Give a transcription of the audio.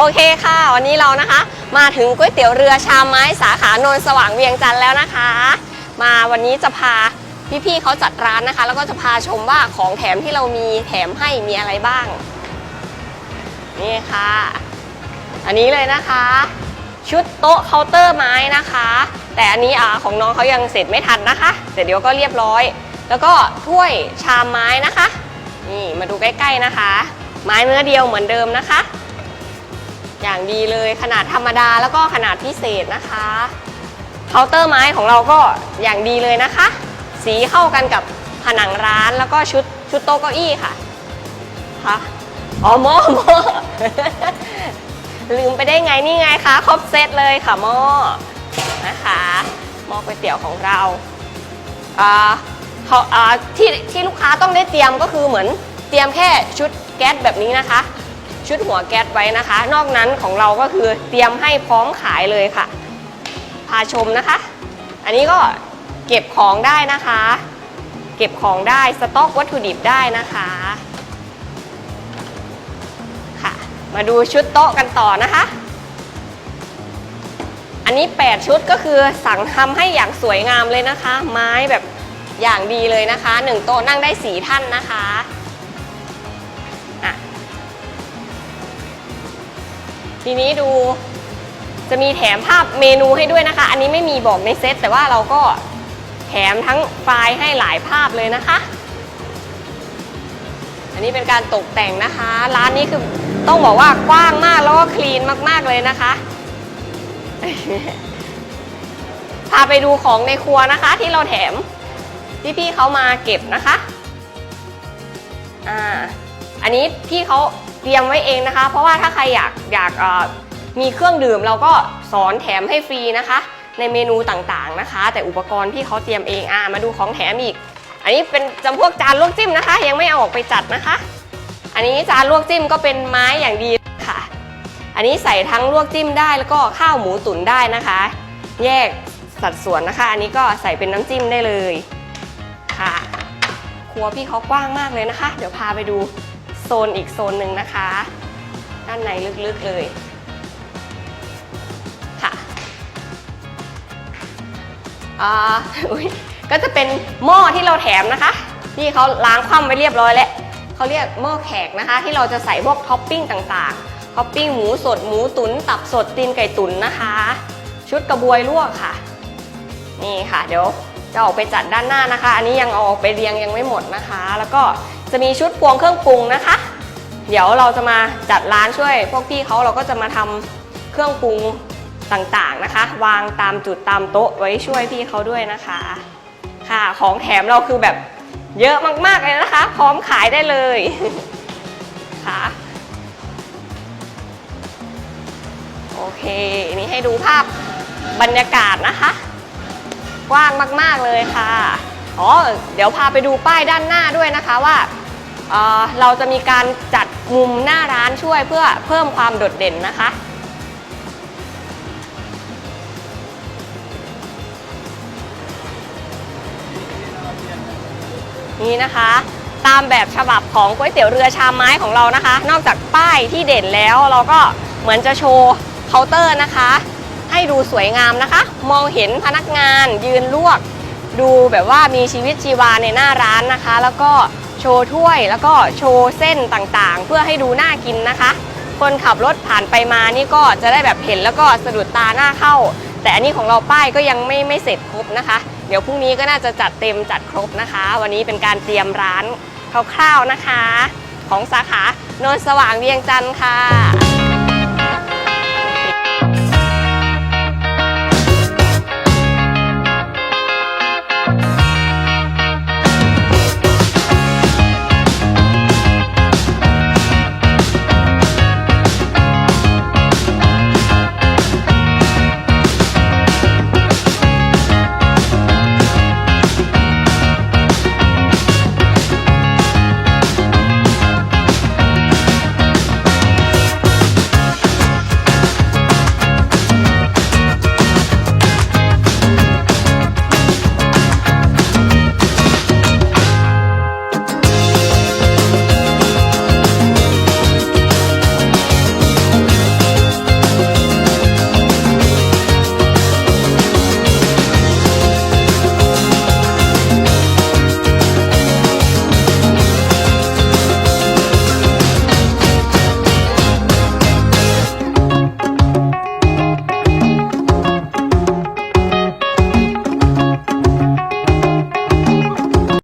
โอเคค่ะ วันนี้เรานะคะ มาถึงก๋วยเตี๋ยวเรือชามไม้สาขาโนนสว่างเวียงจันทร์แล้วนะคะ มาวันนี้จะพาพี่ๆเขาจัดร้านนะคะ แล้วก็จะพาชมว่าของแถมที่เรามีแถมให้มีอะไรบ้าง นี่ค่ะ อันนี้เลยนะคะ ชุดโต๊ะเคาน์เตอร์ไม้นะคะ แต่อันนี้อ่าของน้องเขายังเสร็จไม่ทันนะคะแต่เดี๋ยวก็เรียบร้อย แล้วก็ถ้วยชามไม้นะคะ นี่มาดูใกล้ ๆนะคะ ไม้เนื้อเดียวเหมือนเดิมนะคะ อย่างดีเลยขนาดธรรมดาแล้วก็ขนาดพิเศษนะคะเคาน์เตอร์ไม้ของเราก็อย่างดีเลยนะคะ สีเข้ากันกับผนังร้านแล้วก็ชุดชุดโต๊ะเก้าอี้ค่ะค่ะอ๋อหม้อหม้อลืมไปได้ไงนี่ไงคะครบเซตเลยค่ะหม้อนะคะหม้อก๋วยเตี๋ยวของเราอ่าเขาอ่าที่ที่ลูกค้าต้องได้เตรียมก็คือเหมือนเตรียมแค่ชุดแก๊สแบบนี้นะคะ ชุดหัวแก๊สไว้นะคะ นอกนั้นของเราก็คือเตรียมให้พร้อมขายเลยค่ะ พาชมนะคะ อันนี้ก็เก็บของได้นะคะ เก็บของได้สต็อกวัตถุดิบได้นะคะค่ะ มาดูชุดโต๊ะกันต่อนะคะ อันนี้ 8 ชุดก็คือสั่งทำให้อย่างสวยงามเลยนะคะ ไม้แบบอย่างดีเลยนะคะหนึ่งโต๊ะนั่งได้สีท่านนะคะ ทีนี้ดูจะมีแถมภาพเมนูให้ด้วยนะคะ อันนี้ไม่มีบอกในเซตแต่ว่าเราก็แถมทั้งไฟล์ให้หลายภาพเลยนะคะ อันนี้เป็นการตกแต่งนะคะ ร้านนี้คือต้องบอกว่ากว้างมากแล้วก็คลีนมากๆเลยนะคะ พาไปดูของในครัวนะคะ ที่เราแถมที่พี่เขามาเก็บนะคะ อ่า อันนี้พี่เขา เตรียมไว้เองนะคะ เพราะว่าถ้าใครอยากอยากมีเครื่องดื่มเราก็สอนแถมให้ฟรีนะคะ ในเมนูต่างๆนะคะ แต่อุปกรณ์พี่เขาเตรียมเองอ่ามาดูของแถมอีก อันนี้เป็นจำพวกจานลวกจิ้มนะคะ ยังไม่เอาออกไปจัดนะคะ อันนี้จานลวกจิ้มก็เป็นไม้อย่างดีค่ะ อันนี้ใส่ทั้งลวกจิ้มได้แล้วก็ข้าวหมูตุ๋นได้นะคะ แยกสัดส่วนนะคะ อันนี้ก็ใส่เป็นน้ำจิ้มได้เลยค่ะ ครัวพี่เขากว้างมากเลยนะคะ เดี๋ยวพาไปดู โซนอีกโซนหนึ่งนะคะ ด้านในลึกๆเลยค่ะอ่าอุ๊ยก็จะเป็นหม้อที่เราแถมนะคะที่เขาล้างคว่ำไว้เรียบร้อยแล้วเขาเรียกหม้อแขกนะคะ ที่เราจะใส่พวกท็อปปิ้งต่างๆท็อปปิ้งหมูสดหมูตุนตับสดตีนไก่ตุ๋นนะคะ ชุดกระบวยลวกค่ะ นี่ค่ะเดี๋ยวจะออกไปจัดด้านหน้านะคะ อันนี้ยังเอาออกไปเรียงยังไม่หมดนะคะ แล้วก็ จะมีชุดพวงเครื่องปรุงนะคะ เดี๋ยวเราจะมาจัดร้านช่วย พวกพี่เขาเราก็จะมาทำเครื่องปรุงต่างๆนะคะ วางตามจุดตามโต๊ะไว้ช่วยพี่เขาด้วยนะคะ ค่ะของแถมเราคือแบบเยอะมากๆเลยนะคะ พร้อมขายได้เลยค่ะโอเคนนี้ให้ดูภาพบรรยากาศนะคะ กว้างมากๆเลยค่ะ อ๋อเดี๋ยวพาไปดูป้ายด้านหน้าด้วยนะคะว่าเเราจะมีการจัดมุมหน้าร้านช่วยเพื่อเพิ่มความโดดเด่นนะคะนี่นะคะ ตามแบบฉบับของก๋วยเตี๋ยวเรือชามไม้ของเรานะคะ นอกจากป้ายที่เด่นแล้วเราก็เหมือนจะโชว์เคาน์เตอร์นะคะ ให้ดูสวยงามนะคะ มองเห็นพนักงานยืนลวก ดูแบบว่ามีชีวิตชีวาในหน้าร้านนะคะ แล้วก็โชว์ถ้วยแล้วก็โชว์เส้นต่างๆ เพื่อให้ดูน่ากินนะคะ คนขับรถผ่านไปมานี่ก็จะได้แบบเห็นแล้วก็สะดุดตาหน้าเข้า แต่อันนี้ของเราป้ายก็ยังไม่ไม่เสร็จครบนะคะ เดี๋ยวพรุ่งนี้ก็น่าจะจัดเต็มจัดครบนะคะ วันนี้เป็นการเตรียมร้านคร่าวๆนะคะ ของสาขาโนนสว่างเวียงจันทร์ค่ะ